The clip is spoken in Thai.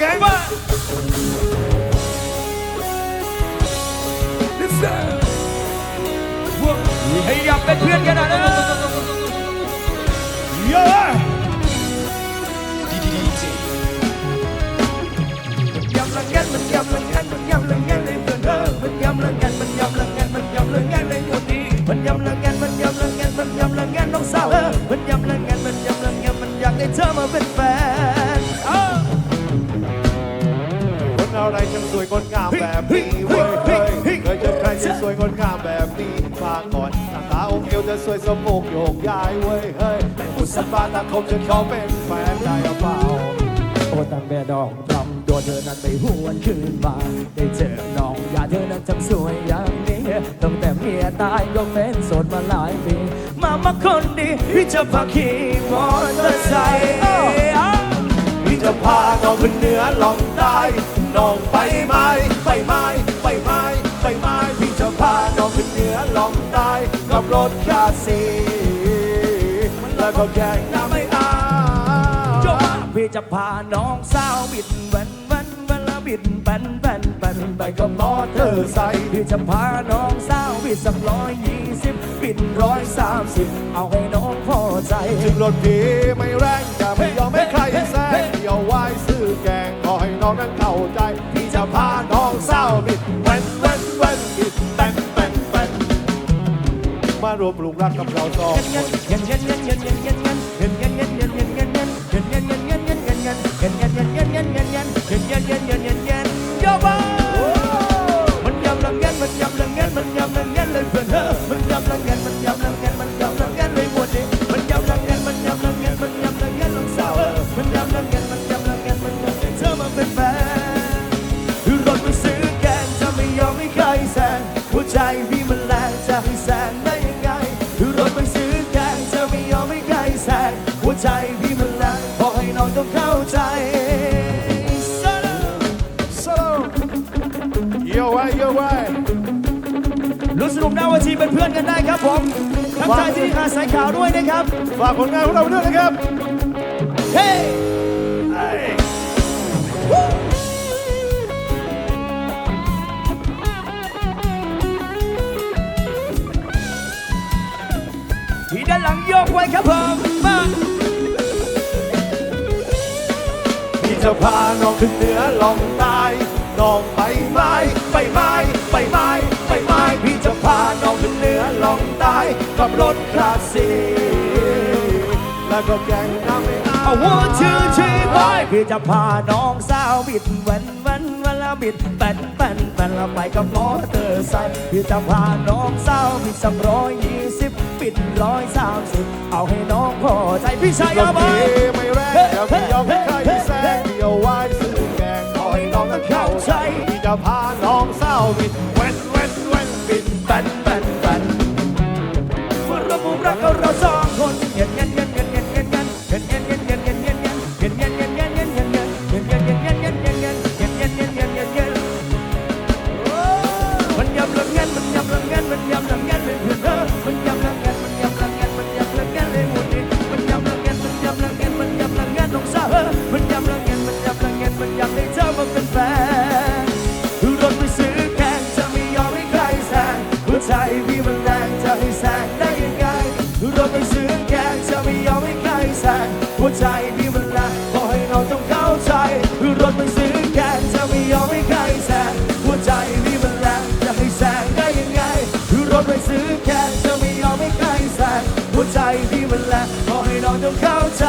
gang bang. Listen. Hey, gặp cái thuyền cái này đó. Yo ơi. Gặp lần ngăn mình nhầm lần ngăn mình nhầm lần ngăn lên vườn thơ. Mình nhầm lần ngăn mình gặp lần ngăn mình gặp lần ngăn lên một đi. Mình gặp lần ngăn mình gặp lần ngăn mình gặp lần ngăn đâu sao hơn. Mình nhầm lần ngăn mình nhầm lần ngăn mình gặp cái thơ mà mình về. ช่างสวยงดงามแบบนี้เว้ยเฮ้ยเคยเจอใครที่สวยงดงามแบบนี้มาก่อนหน้าตาองค์เอวจะสวยสมบูรณ์โยกย้ายเว้ยเฮ้ยอุตสาห์ตาคมจะขอเป็นแฟนได้หรือเปล่าโอ้ตั้งแต่ดอกรำตัวเธอนั้นไม่หวนคืนมาได้เจอน้องอย่าเธอนั้นจังสวยอย่างนี้ตั้งแต่เมียตายก็เป็นโสดมาหลายปีมามาคนดีพี่จะพาขี่มอเตอร์ไซค์พี่จะพาน้องขึ้นเหนือลองใต้ น้องไปไหม้ไปไหม้ไปไหม้ไปไหม้พี่จะพาน้องขึ้นเหนือลองใต้กับรถคลาสสีแล้วก็แข่งน้ำไม่อาจบพี่จะพาน้องสาวบิดวันวันวันละบิดแปนแปนแปนไปกับมอเตอร์ไซค์พี่จะพาน้องสาวบิดสักร้อยยี่สิบบิดร้อยสามสิบเอาให้น้องพอใจถึงรถพี่ไม่แรงจะไม่ยอมให้ อให้น้งนั้นเข้าใจพี่จะพาน้องเศร้าบิดแว่นแว่นแว่นบิดแป้นแป้นแป้นมารวมปลุกรักกับเราสองคนเย็น ใจพี่มันแรงจะให้แซงได้ยังไงรถมันซื้อแกงจะไม่ยอมให้ใครแซงหัวใจพี่มันแรงขอให้น้องต้องเข้าใจโซโล่เยอะไว้เยอะไว้รู้สนุกหน้าเวทีเป็นเพื่อนกันได้ครับผมทักทายที่หาดสายขาวด้วยนะครับ ฝากผลงานของเราด้วยนะครับ เฮ้ ยกไว้ครับผมมาพี่จะพาน้องขึ้นเหนือลองใต้น้องไปไม้ไปไม้ไปไม้ไปไม้พี่จะพาน้องขึ้นเหนือลองใต้กับรถคลาสสิกแล้วก็แกงน้ำไม่ อาเอาหัวชื่อชีบอยพี่จะพาน้องสาวบิดแวันแวันแวันละบิดแปนแปนแปนละไปกับมอเตอร์ไซค์พี่จะพาน้องสาวบิดสักร้อยยี่สิบบิดร้อยสามสิบเอาให้น้องพอใจพี่ชายรเอาถไปพี่ไม่แรงจะไม่ยอมให้ใครแซงเดียวไว้ซื้อแกงขอให้น้องนั้นเข้าใจพี่จะพาน้องสาวบิด พี่มันแรงจะให้แซงได้ยังไงรถไปซื้อแข่งจะไม่ยอมให้ใครแซงหัวใจพี่มันแรงขอให้น้องต้องเข้าใจรถไปซื้อแข่งจะไม่ยอมให้ใครแซงหัวใจพี่มันแรงจะให้แซงได้ยังไงรถไปซื้อแข่งจะไม่ยอมให้ใครแซงหัวใจพี่มันแรงขอให้น้องต้องเข้าใจ